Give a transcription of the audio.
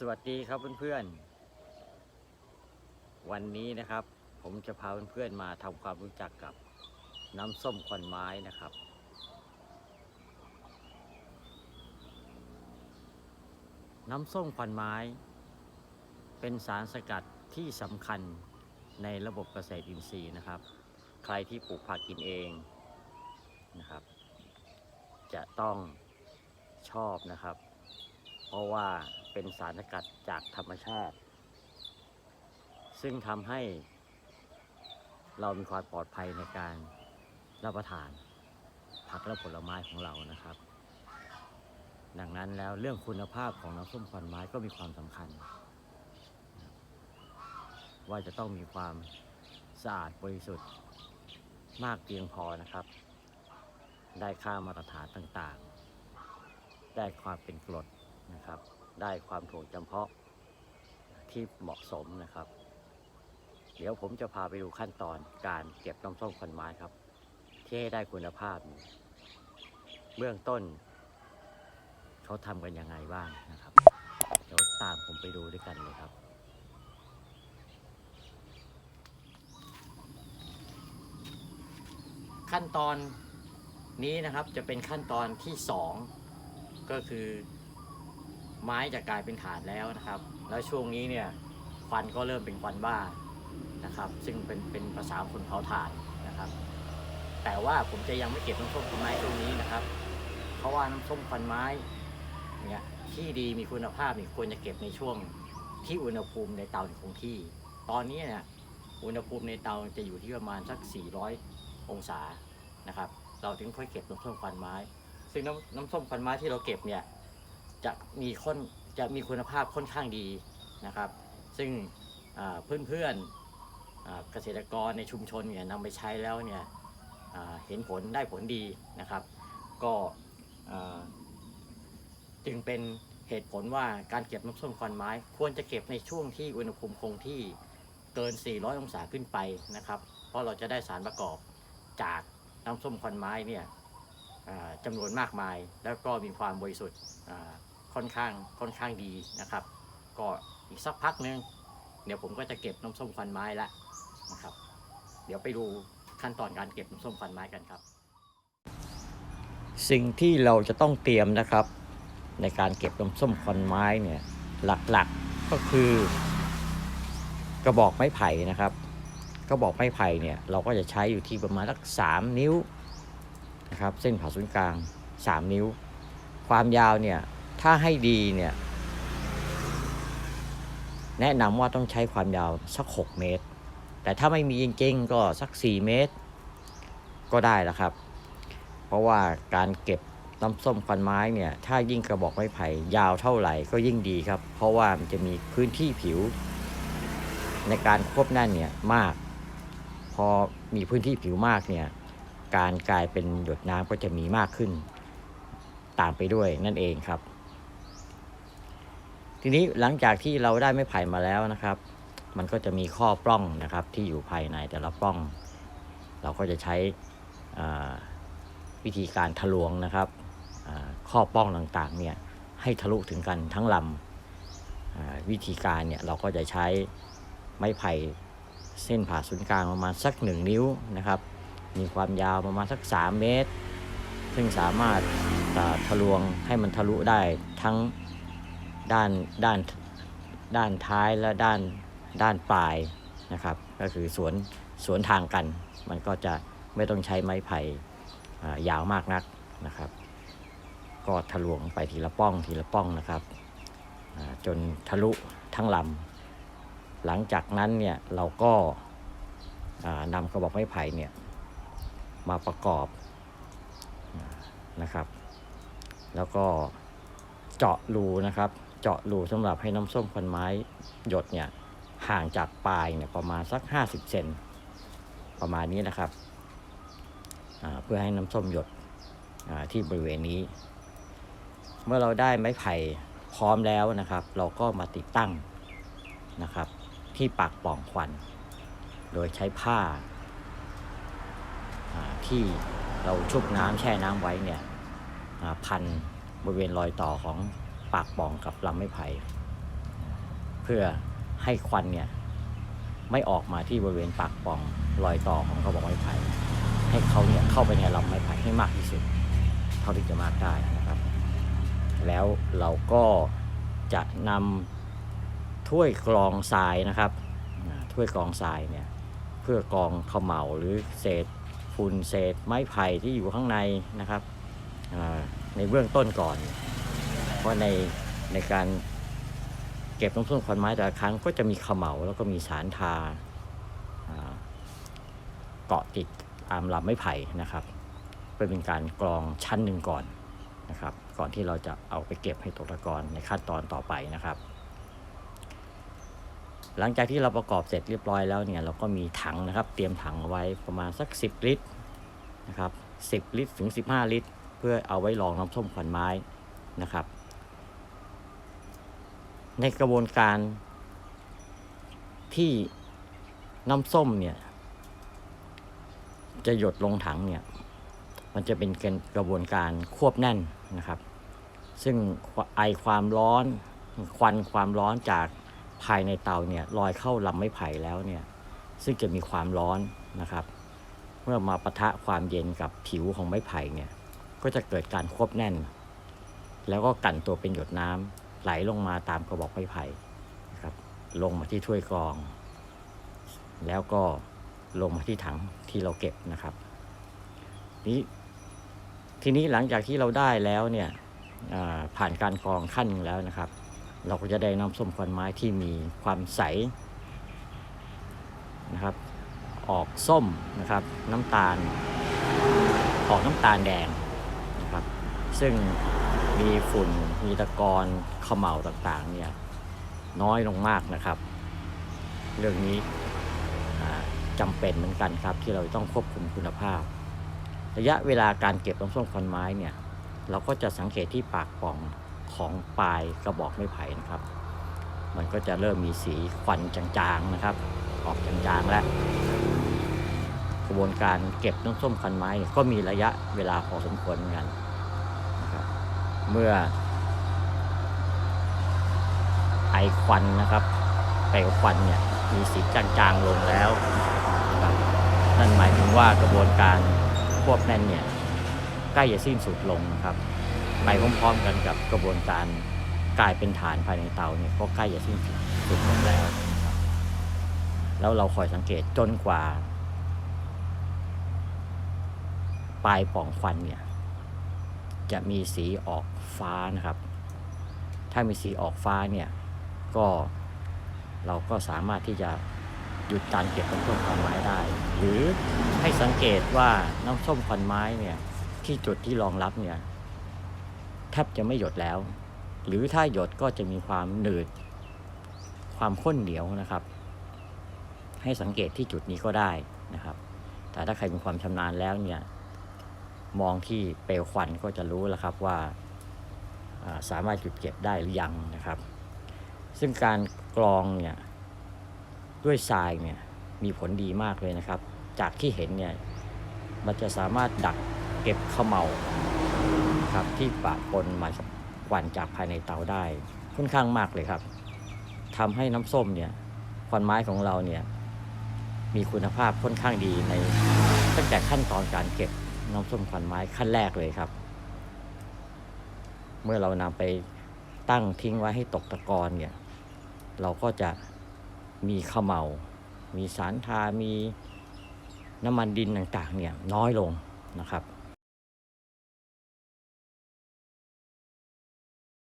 สวัสดีครับเพื่อนๆ วันนี้นะครับ ผมจะพาเพื่อนๆมาทำความรู้จักกับน้ำส้มควันไม้นะครับ น้ำส้มควันไม้ เป็นสารสกัดที่สำคัญในระบบเกษตรอินทรีย์นะครับ ใครที่ปลูกผักกินเองนะครับ จะต้องชอบนะครับ เพราะว่า เป็นสารสกัดจากธรรมชาติ ซึ่งทำให้เรามีความปลอดภัยในการรับประทาน ผักและผลไม้ของเรานะครับ ดังนั้นแล้วเรื่องคุณภาพของน้ำส้มควันไม้ก็มีความสำคัญ ว่าจะต้องมีความสะอาดบริสุทธิ์มากเพียงพอนะครับ ได้ค่ามาตรฐานต่างๆ ได้ความเป็นกรดนะครับ ได้ความถ่วงจำเพาะที่เหมาะสมนะครับ เดี๋ยวผมจะพาไปดูขั้นตอนการเก็บน้ำส้มควันไม้ครับ ที่ให้ได้คุณภาพ เบื้องต้น เขาทำกันยังไงบ้างนะครับ เดี๋ยวตามผมไปดูด้วยกันเลยครับขั้นตอนนี้นะครับจะเป็นขั้นตอนที่สองก็คือ ไม้จะกลายเป็นฐานแล้วนะครับ แล้วช่วงนี้เนี่ยควันก็เริ่มเป็นควันบ้านะครับ ซึ่งเป็นเป็นภาษาคนเผาถ่านนะครับ แต่ว่าผมจะยังไม่เก็บน้ำส้มควันไม้ช่วงนี้นะครับ เพราะว่าน้ำส้มควันไม้เนี่ยที่ดีมีคุณภาพนี่ควรจะเก็บในช่วงที่อุณหภูมิในเตาคงที่ ตอนนี้เนี่ยอุณหภูมิในเตาจะอยู่ที่ประมาณสัก 400 องศานะครับ เราถึงค่อยเก็บน้ำส้มควันไม้ ซึ่งน้ำน้ำส้มควันไม้ที่เราเก็บเนี่ย จะมีค่อนจะมีคุณภาพค่อนข้างดีนะครับ ซึ่งเพื่อนๆอ่าเกษตรกรในชุมชนเนี่ยนำไปใช้แล้วเนี่ยเห็นผลได้ผลดีนะครับ ก็จึงเป็นเหตุผลว่าการเก็บน้ำส้มควันไม้ ควรจะเก็บในช่วงที่อุณหภูมิคงที่เกิน 400 องศาขึ้นไปนะครับ เพราะเราจะได้สารประกอบจากน้ำส้มควันไม้เนี่ยจำนวนมากมาย แล้วก็มีความบริสุทธิ์ ค่อนข้างค่อนข้างดีนะครับ ก็อีกสักพักหนึงเดี๋ยวผมก็จะเก็บน้ำส้มควันไม้ล้วนะครับ เดี๋ยวไปดูขั้นตอนการเก็บน้ำส้มควันไม้กันครับ สิ่งที่เราจะต้องเตรียมนะครับ ในการเก็บน้ำส้มควันไม้เนี่ยหลักๆก็คือกระบอกไม้ไผ่นะครับกระบอกไม้ไผ่เนี่ยเราก็จะใช้อยู่ที่ประมาณสักสามนิ้วนะครับ เส้นผ่าศูนย์กลางสามนิ้ว ความยาวเนี่ย ถ้าให้ดีเนี่ย แนะนำว่าต้องใช้ความยาวสัก 6 เมตร แต่ถ้าไม่มีจริงๆ ก็สัก 4 เมตร ก็ได้แล้วครับ เพราะว่าการเก็บน้ำส้มควันไม้เนี่ย ถ้ายิ่งกระบอกไม้ไผ่ยาวเท่าไหร่ก็ยิ่งดีครับ เพราะว่ามันจะมีพื้นที่ผิว ในการควบแน่นเนี่ยมาก พอมีพื้นที่ผิวมากเนี่ยการกลายเป็นหยดน้ำก็จะมีมากขึ้น ตามไปด้วยนั่นเองครับ ทีนี้หลังจากที่เราได้ไม้ไผ่มาแล้วนะครับ มันก็จะมีข้อปล้องนะครับ ที่อยู่ภายในแต่ละปล้อง เราก็จะใช้วิธีการทะลวงนะครับข้อปล้องต่างๆเนี่ยให้ทะลุถึงกันทั้งลำวิธีการเนี่ยเราก็จะใช้ไม้ไผ่เส้นผ่าศูนย์กลางประมาณสักหนึ่งนิ้วนะครับ มีความยาวประมาณสัก 3 เมตร ซึ่งสามารถทะลวงให้มันทะลุได้ทั้ง ด้านด้านด้านท้ายและด้านด้านปลายนะครับ ก็คือสวนสวนทางกัน มันก็จะไม่ต้องใช้ไม้ไผ่ยาวมากนักนะครับ ก็ทะลวงไปทีละป้องทีละป้องนะครับ จนทะลุทั้งลำหลังจากนั้นเนี่ยเราก็นำกระบอกไม้ไผ่เนี่ยมาประกอบนะครับ แล้วก็เจาะรูนะครับ เจาะรูสำหรับให้น้ำส้มควันไม้หยดเนี่ยห่างจากปลายเนี่ยประมาณสัก 50 เซนประมาณนี้นะครับ เพื่อให้น้ำส้มหยดที่บริเวณนี้ เมื่อเราได้ไม้ไผ่พร้อมแล้วนะครับ เราก็มาติดตั้งนะครับ ที่ปากปล่องควัน โดยใช้ผ้าที่เราชุบน้ำแช่น้ำไว้เนี่ยพันบริเวณรอยต่อของ ปากป่องกับลำไม้ไผ่เพื่อให้ควันเนี่ยไม่ออกมาที่บริเวณปากป่องรอยต่อของกระบอกไม้ไผ่ให้เขาเนี่ยเข้าไปในลำไม้ไผ่ให้มากที่สุด เท่าที่จะมากได้นะครับ แล้วเราก็จะนำถ้วยกรองทรายนะครับถ้วยกรองทรายเนี่ยเพื่อกรองเขมเหลาหรือเศษฝุ่นเศษไม้ไผ่ที่อยู่ข้างในนะครับในเบื้องต้นก่อน เพาะในในการเก็บน้ำส้มควันไม้แต่ละครั้งก็จะมีขมเหลาแล้วก็มีสารทาอ่าเกาะติดตามลำไม้ไผ่นะครับเพื่อเป็นการกรองชั้นหนึ่งก่อนนะครับ ก่อนที่เราจะเอาไปเก็บให้ตกตะกอนในขั้นตอนต่อไปนะครับ หลังจากที่เราประกอบเสร็จเรียบร้อยแล้วเนี่ยเราก็มีถังนะครับ เตรียมถังเอาไว้ประมาณสัก 10 ลิตรนะครับ10 ลิตรถึง 15 ลิตร เพื่อเอาไว้รองน้ำส้มขวัญไม้นะครับ ในกระบวนการที่น้ำส้มเนี่ย จะหยดลงถังเนี่ย มันจะเป็นกระบวนการควบแน่นนะครับ ซึ่งไอความร้อน ควันความร้อนจากภายในเตาเนี่ยลอยเข้าลำไม้ไผ่แล้วเนี่ย ซึ่งจะมีความร้อนนะครับ เมื่อมาปะทะความเย็นกับผิวของไม้ไผ่เนี่ย ก็จะเกิดการควบแน่น แล้วก็กันตัวเป็นหยดน้ำ ไหลลงมาตามกระบอกไม้ไผ่นะครับ ลงมาที่ถ้วยกรอง แล้วก็ลงมาที่ถังที่เราเก็บนะครับ นี้ทีนี้หลังจากที่เราได้แล้วเนี่ยผ่านการกรองขั้นหนึ่งแล้วนะครับ เราก็จะได้น้ำส้มควันไม้ที่มีความใสนะครับ ออกส้มนะครับ น้ำตาล ออกน้ำตาลแดงนะครับ ซึ่ง มีฝุ่นมีตะกอนขมเหลาต่างๆ เนี่ย น้อยลงมากนะครับ เรื่องนี้อ่าจำเป็นเหมือนกันครับที่เราต้องควบคุมคุณภาพ ระยะเวลาการเก็บน้ำส้มควันไม้เนี่ย เราก็จะสังเกตที่ปากปล่องของปลายกระบอกไม้ไผ่นะครับ มันก็จะเริ่มมีสีควันจางๆนะครับ ออกจางๆแล้วกระบวนการเก็บน้ำส้มควันไม้ก็มีระยะเวลาพอสมควรเหมือนกัน เมื่อไอควันนะครับเปลวควันเนี่ยมีสีจางๆลงแล้วนะครับนั่นหมายถึงว่ากระบวนการควบแน่นเนี่ยใกล้จะสิ้นสุดลงนะครับไปพร้อมๆกันกับกระบวนการกลายเป็นฐานภายในเตาเนี่ยก็ใกล้จะสิ้นสุดลงแล้ว แล้วเราคอยสังเกตจนกว่า ปลายปล่องควันเนี่ย จะมีสีออกฟ้านะครับ ถ้ามีสีออกฟ้าเนี่ยก็เราก็สามารถที่จะหยุดการเก็บน้ำส้มควันไม้ได้ หรือให้สังเกตว่าน้ำส้มควันไม้เนี่ยที่จุดที่รองรับเนี่ยแทบจะไม่หยดแล้ว หรือถ้าหยดก็จะมีความหนืด ความข้นเหนียวนะครับ ให้สังเกตที่จุดนี้ก็ได้นะครับ แต่ถ้าใครมีความชำนาญแล้วเนี่ย มองที่เปลวควันก็จะรู้แล้วครับว่าสามารถหยุดเก็บได้หรือยังนะครับ ซึ่งการกรองเนี่ยด้วยทรายเนี่ยมีผลดีมากเลยนะครับ จากที่เห็นเนี่ยมันจะสามารถดักเก็บเขมเหลาครับที่ปะปนมาควันจากภายในเตาได้ค่อนข้างมากเลยครับทำให้น้ำส้มเนี่ยควันไม้ของเราเนี่ยมีคุณภาพค่อนข้างดีในตั้งแต่ขั้นตอนการเก็บ น้ำส้มควันไม้ขั้นแรกเลยครับ เมื่อเรานำไปตั้งทิ้งไว้ให้ตกตะกอนเนี่ย เราก็จะมีขมเหลามีสารทา มีน้ำมันดินต่างๆ เนี่ยน้อยลงนะครับ